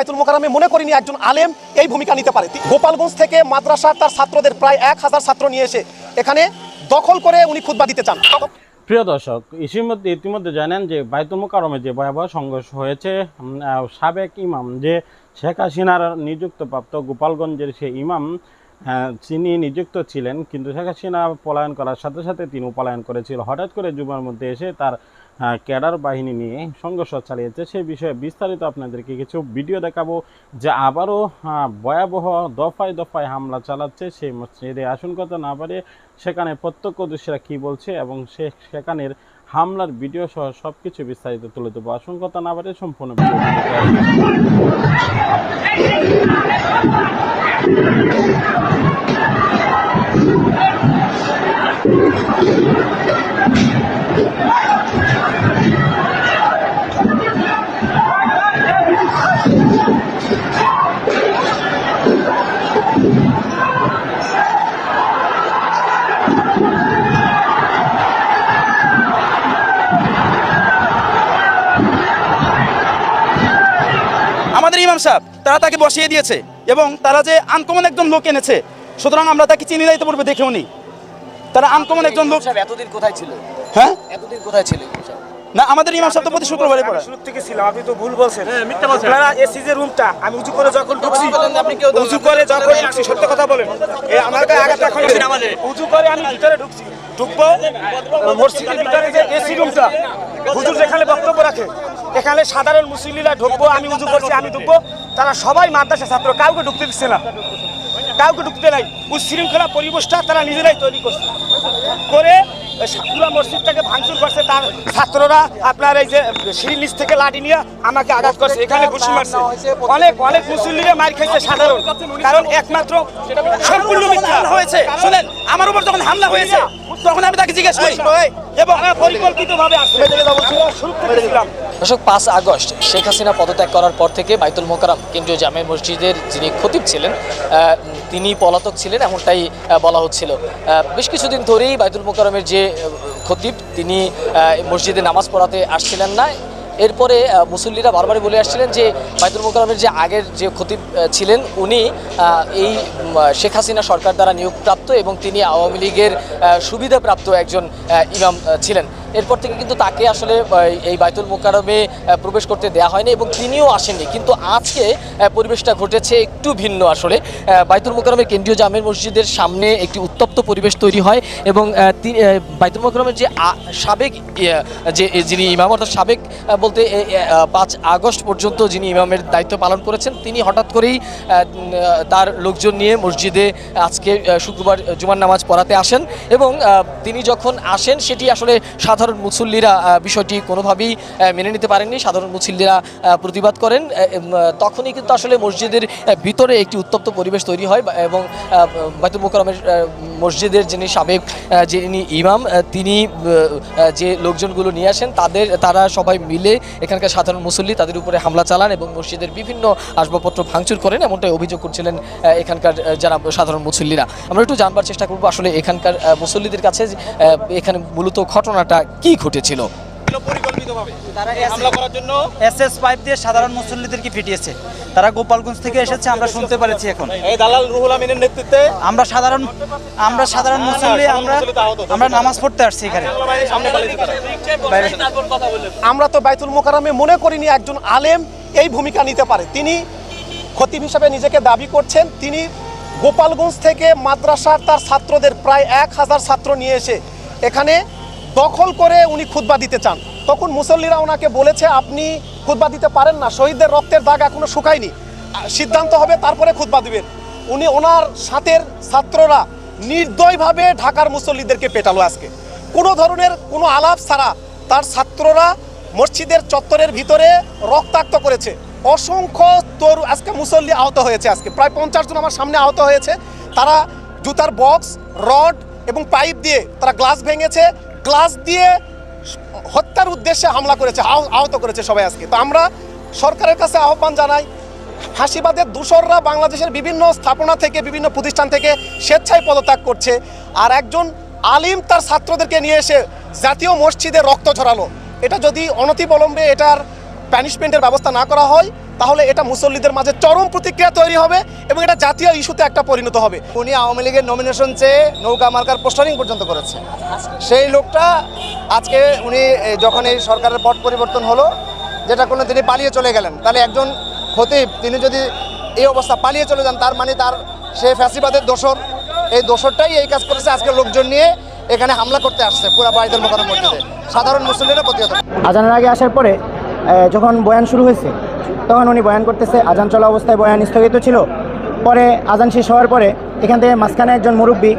বাইতুল মোকারমে মনে করিনি একজন আলেম এই ভূমিকা নিতে পারে। গোপালগঞ্জ থেকে মাদ্রাসার তার ছাত্রদের প্রায় এক হাজার ছাত্র নিয়ে এসে এখানে দখল করে উনি খুতবা দিতে চান। প্রিয় দর্শক, ইতিমধ্যে ইতিমধ্যে জানেন যে বাইতুল মোকারমে যে ভয়াবহ সংঘর্ষ হয়েছে সাবেক ইমাম যে শেখ হাসিনার নিযুক্তপ্রাপ্ত গোপালগঞ্জের সে ইমাম তিনি নিযুক্ত ছিলেন, কিন্তু শেখ হাসিনা পলায়ন করার সাথে সাথে তিনি পলায়ন করেছিল। হঠাৎ করে জুমার মধ্যে এসে তার ক্যাডার বাহিনী নিয়ে সংঘর্ষ চালিয়েছে। সেই বিষয়ে বিস্তারিত আপনাদেরকে কিছু ভিডিও দেখাবো যে আবারও ভয়াবহ দফায় দফায় হামলা চালাচ্ছে সেই মসজিদে। আসন কথা না পারে সেখানে প্রত্যক্ষদর্শীরা কি বলছে এবং সে সেখানের হামলার ভিডিও সহ সব কিছু বিস্তারিত তুলে দেবো আশঙ্কতা না পারে সম্পূর্ণ সাহেব তারা তাকে বসিয়ে দিয়েছে এবং তারা যে আনকমন একজন লোক এনেছে সুতরাং আমরা তাকে চিনি যাইতে পারবে দেখেও নি। তারা আনকমন একজন লোক সাহেব এতদিন কোথায় ছিল? হ্যাঁ? এতদিন কোথায় ছিল না আমাদের ইমাম সাহেব তো প্রতি শুক্রবারে পড়ে শুরু থেকে ছিলাম আপনি তো ভুল বলছেন। হ্যাঁ মিথ্যা বলছেন। আপনারা এসি যে রুমটা আমি উঁচু করে যখন ঢুকছি বলেন, আপনি কেউ উঁচু করে যখন ঢুকছি সত্য কথা বলেন। এ আমার গায়ে আঘাত এখন উঁচু করে আমি ভিতরে ঢুকছি। ঢুকবো মসজিদের ভিতরে যে এসি রুমটা হুজুর যেখানে বক্তব্য রাখে এখানে সাধারণ মুসলিমরা ঢুকবো আমি উঁচু করছি আমি ঢুকবো। তারা সবাই মাদ্রাসা ছাত্র কাউকে ঢুকতে দিচ্ছে না। কাউকে ঢুকতে নাই। উচ্ছৃঙ্খলা পরিবেশটা তারা নিজেরাই তৈরি করছে। করে পুরো মসজিদটাকে ভাঙচুর করছে তার ছাত্ররা। আপনার এই যে সিঁড়ির নিচ থেকে লাঠি নিয়ে আমাকে আঘাত করছে এখানে ঘুষি মারছে। অনেক অনেক মুসল্লিরা মার খাইছে সাধারণ। কারণ একমাত্র সম্পূর্ণ মিথ্যা। হয়েছে। শুনেন আমার উপর যখন হামলা হয়েছে তখন আমি তাকে জিজ্ঞেস করি এবং পরিকল্পিত আসছে। শুরু থেকে দর্শক পাঁচ আগস্ট শেখ হাসিনা পদত্যাগ করার পর থেকে বাইতুল মোকারাম কেন্দ্রীয় জামে মসজিদের যিনি খতিব ছিলেন তিনি পলাতক ছিলেন এমনটাই বলা হচ্ছিল। বেশ কিছুদিন ধরেই বাইতুল মোকারমের যে খতিব তিনি মসজিদে নামাজ পড়াতে আসছিলেন না। এরপরে মুসল্লিরা বারবারই বলে আসছিলেন যে বাইতুল মোকারমের যে আগের যে খতিব ছিলেন, উনি এই শেখ হাসিনা সরকার দ্বারা নিয়োগপ্রাপ্ত এবং তিনি আওয়ামী লীগের সুবিধাপ্রাপ্ত একজন ইমাম ছিলেন। এরপর থেকে কিন্তু তাকে আসলে এই বাইতুল মোকারমে প্রবেশ করতে দেওয়া হয়নি এবং তিনিও আসেননি। কিন্তু আজকে পরিবেশটা ঘটেছে একটু ভিন্ন আসলে। বাইতুল মোকারমের কেন্দ্রীয় জামের মসজিদের সামনে একটি উত্তপ্ত পরিবেশ তৈরি হয় এবং বাইতুল মোকারমের যে সাবেক যে যিনি ইমাম অর্থাৎ সাবেক বলতে পাঁচ আগস্ট পর্যন্ত যিনি ইমামের দায়িত্ব পালন করেছেন, তিনি হঠাৎ করেই তার লোকজন নিয়ে মসজিদে আজকে শুক্রবার, জুমার নামাজ পড়াতে আসেন এবং তিনি যখন আসেন, সেটি আসলে সাধারণ মুসল্লিরা বিষয়টি কোনোভাবেই মেনে নিতে পারেননি। সাধারণ মুসল্লিরা প্রতিবাদ করেন। তখনই কিন্তু আসলে মসজিদের ভিতরে একটি উত্তপ্ত পরিবেশ তৈরি হয় এবং বাইতুল মোকারমের মসজিদের যিনি সাবেক যিনি ইমাম তিনি যে লোকজনগুলো নিয়ে আসেন, তাদের, তারা সবাই মিলে এখানকার সাধারণ মুসল্লি তাদের উপরে হামলা চালান এবং মসজিদের বিভিন্ন আসবাবপত্র ভাঙচুর করেন। এমনটাই অভিযোগ করছিলেন এখানকার যারা সাধারণ মুসল্লিরা। আমরা একটু জানবার চেষ্টা করব আসলে এখানকার মুসল্লিদের কাছে এখানে মূলত ঘটনাটা কি ঘটেছিল? এসএস পাইপ দিয়ে সাধারণ মুসল্লিদেরকে ফিটিয়েছে তারা গোপালগঞ্জ থেকে এসেছে আমরা শুনতে পেরেছি এখন। এই দালাল রুহুল আমিনের নেতৃত্বে আমরা সাধারণ আমরা সাধারণ মুসল্লি আমরা আমরা নামাজ পড়তে আসছি এখানে। আমরা তো বাইতুল মোকারমে মনে করিনি একজন আলেম এই ভূমিকা নিতে পারে। তিনি খতিব হিসাবে নিজেকে দাবি করছেন। তিনি গোপালগঞ্জ থেকে মাদ্রাসার তার ছাত্রদের প্রায় এক হাজার ছাত্র নিয়ে এসে এখানে দখল করে উনি খুতবা দিতে চান। তখন মুসল্লিরা ওনাকে বলেছে, আপনি খুতবা দিতে পারেন না, শহীদদের রক্তের দাগ এখনও শুকায়নি। সিদ্ধান্ত হবে, তারপরে খুতবা দিবেন। উনি ওনার সাথের ছাত্ররা নির্দয়ভাবে ঢাকার মুসল্লিদেরকে পেটালো আজকে। কোনো ধরনের কোনো আলাপ ছাড়া তার ছাত্ররা মসজিদের চত্বরের ভিতরে রক্তাক্ত করেছে। অসংখ্য তরু, আজকে মুসল্লি আহত হয়েছে আজকে। প্রায় পঞ্চাশ জন আমার সামনে আহত হয়েছে। তারা জুতার বক্স, রড এবং পাইপ দিয়ে তারা গ্লাস ভেঙেছে। গ্লাস দিয়ে হত্যার উদ্দেশ্যে হামলা করেছে আহত করেছে সবাই আজকে। তো আমরা সরকারের কাছে আহ্বান জানাই ফাঁসিবাদের দূষররা বাংলাদেশের বিভিন্ন স্থাপনা থেকে, বিভিন্ন প্রতিষ্ঠান থেকে স্বেচ্ছায় পদত্যাগ করছে আর একজন আলিম তার ছাত্রদেরকে নিয়ে এসে জাতীয় মসজিদে রক্ত ঝরালো। এটা যদি অনতিবলম্বে এটার প্যানিশমেন্টের ব্যবস্থা না করা হয় তাহলে এটা মুসল্লিদের মাঝে চরম প্রতিক্রিয়া তৈরি হবে এবং এটা জাতীয় ইস্যুতে একটা পরিণত হবে। উনি আওয়ামী লীগের নমিনেশন চেয়ে নৌকা মার্কার পোস্টারিং পর্যন্ত করেছে। সেই লোকটা আজকে উনি যখন এই সরকারের পট পরিবর্তন হলো যেটা কোনো তিনি পালিয়ে চলে গেলেন তাহলে একজন খতিব তিনি যদি এই অবস্থা পালিয়ে চলে যান তার মানে তার সে ফ্যাসিবাদের দোসর এই দোসরটাই এই কাজ করেছে আজকে লোকজন নিয়ে এখানে হামলা করতে আসছে পুরা বাইদুল মোকারম মসজিদে সাধারণ মুসলিমরা প্রতিহত। আজানের আগে আসার পরে যখন বয়ান শুরু হয়েছে তখন উনি বয়ান করতেছে, আজান চলা অবস্থায় বয়ান স্থগিত ছিল। পরে আজান শেষ হওয়ার পরে এখান থেকে মাঝখানে একজন মুরব্বী,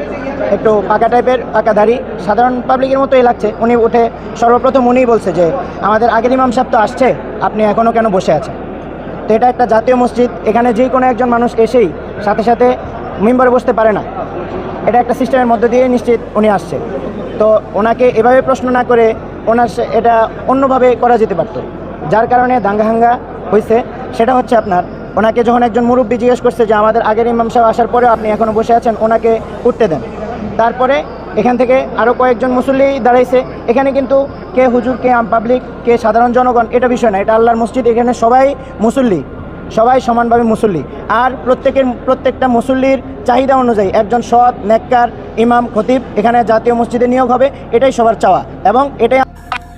একটু পাকা টাইপের পাকা দাড়ি, সাধারণ পাবলিকের মতোই লাগছে। উনি উঠে সর্বপ্রথম উনিই বলছে যে, আমাদের আগের ইমাম সাহেব তো আসছে, আপনি এখনও কেন বসে আছেন? তো এটা একটা জাতীয় মসজিদ, এখানে যে কোনো একজন মানুষ এসেই সাথে সাথে মেম্বারে বসতে পারে না। এটা একটা সিস্টেমের মধ্য দিয়ে নিশ্চিত উনি আসছে। তো ওনাকে এভাবে প্রশ্ন না করে ওনার এটা অন্যভাবে করা যেতে পারত। যার কারণে দাঙ্গাহাঙ্গা হয়েছে সেটা হচ্ছে আপনার। ওনাকে যখন একজন মুরব্বী জিজ্ঞেস করছে যে আমাদের আগের ইমাম সাহেব আসার পরে আপনি এখনও বসে আছেন, ওনাকে উঠতে দেন। তারপরে এখান থেকে আরও কয়েকজন মুসল্লি দাঁড়াইছে। এখানে কিন্তু কে হুজুর, কে আম পাবলিক, কে সাধারণ জনগণ, এটা বিষয় না, এটা আল্লাহর মসজিদ, এখানে সবাই মুসল্লি, সবাই সমানভাবে মুসল্লি। আর প্রত্যেকের, প্রত্যেকটা মুসল্লির চাহিদা অনুযায়ী একজন সৎ, নেককার ইমাম, খতিব এখানে জাতীয় মসজিদে নিয়োগ হবে, এটাই সবার চাওয়া। এবং এটাই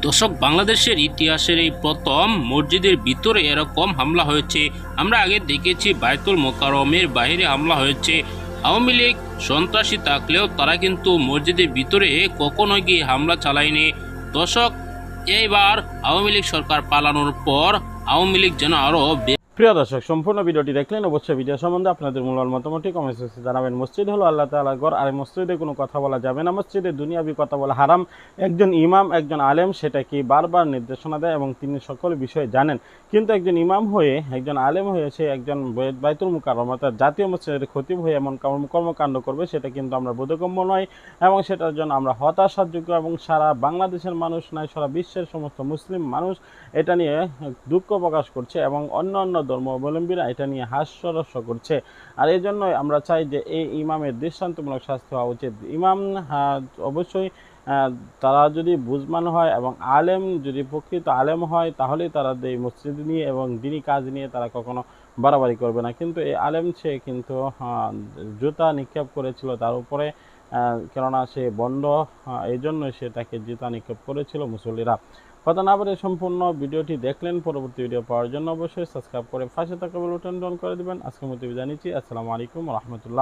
দর্শক বাংলাদেশের ইতিহাসের এই প্রথম মসজিদের ভিতরে এরকম হামলা হয়েছে। আমরা আগে দেখেছি বায়তুল মোকারমের বাইরে হামলা হয়েছে। আওয়ামী লীগ সন্ত্রাসী থাকলেও তারা কিন্তু মসজিদের ভিতরে কখনো গিয়ে হামলা চালায়নি। দশক এইবার আওয়ামী লীগ সরকার পালানোর পর আওয়ামী লীগ যেন আরও প্রিয় দর্শক, সম্পূর্ণ ভিডিওটি দেখলেন, অবশ্যই ভিডিও সম্বন্ধে আপনাদের মূল মতামতটি কমেন্ট জানাবেন। মসজিদ হলো আল্লাহ তাআলার ঘর, আর মসজিদে কোনো কথা বলা যাবে না। মসজিদে দুনিয়াবি কথা বলা হারাম। একজন ইমাম, একজন আলেম, সেটা কি বারবার নির্দেশনা দেয় এবং তিনি সকল বিষয়ে জানেন? কিন্তু একজন ইমাম হয়ে, একজন আলেম হয়ে সে একজন বাইতুল মুকাররম, অর্থাৎ জাতীয় মসজিদের খতিব হয়ে এমন কর্ম- কর্মকাণ্ড করবে, সেটা কিন্তু আমরা বোধগম্য নয়। এবং সেটার জন্য আমরা হতাশার যোগ্য এবং সারা বাংলাদেশের মানুষ নয়, সারা বিশ্বের সমস্ত মুসলিম মানুষ এটা নিয়ে দুঃখ প্রকাশ করছে এবং অন্য অন্য ধর্মাবলম্বীরা এটা নিয়ে হাস্যরস্য করছে। আর এই জন্যই আমরা চাই যে এই ইমামের দৃষ্টান্তমূলক শাস্তি হওয়া উচিত। ইমাম অবশ্যই তারা যদি বুঝমান হয় এবং আলেম যদি প্রকৃত আলেম হয়, তাহলেই তারা এই মসজিদ নিয়ে এবং দিনী কাজ নিয়ে তারা কখনো বাড়াবাড়ি করবে না। কিন্তু এই আলেম, সে কিন্তু জুতা নিক্ষেপ করেছিল তার উপরে কেননা সে বন্ড এই জন্যই সে তাকে জুতা নিক্ষেপ করেছিল মুসল্লিরা। কথা না বলে সম্পূর্ণ ভিডিওটি দেখলেন, পরবর্তী ভিডিও পাওয়ার জন্য অবশ্যই সাবস্ক্রাইব করে পাশে থাকা বেল বাটন অন করে দিবেন। আজকের মতো বিদায় নিচ্ছি। আসসালামু আলাইকুম রহমতুল্লাহ।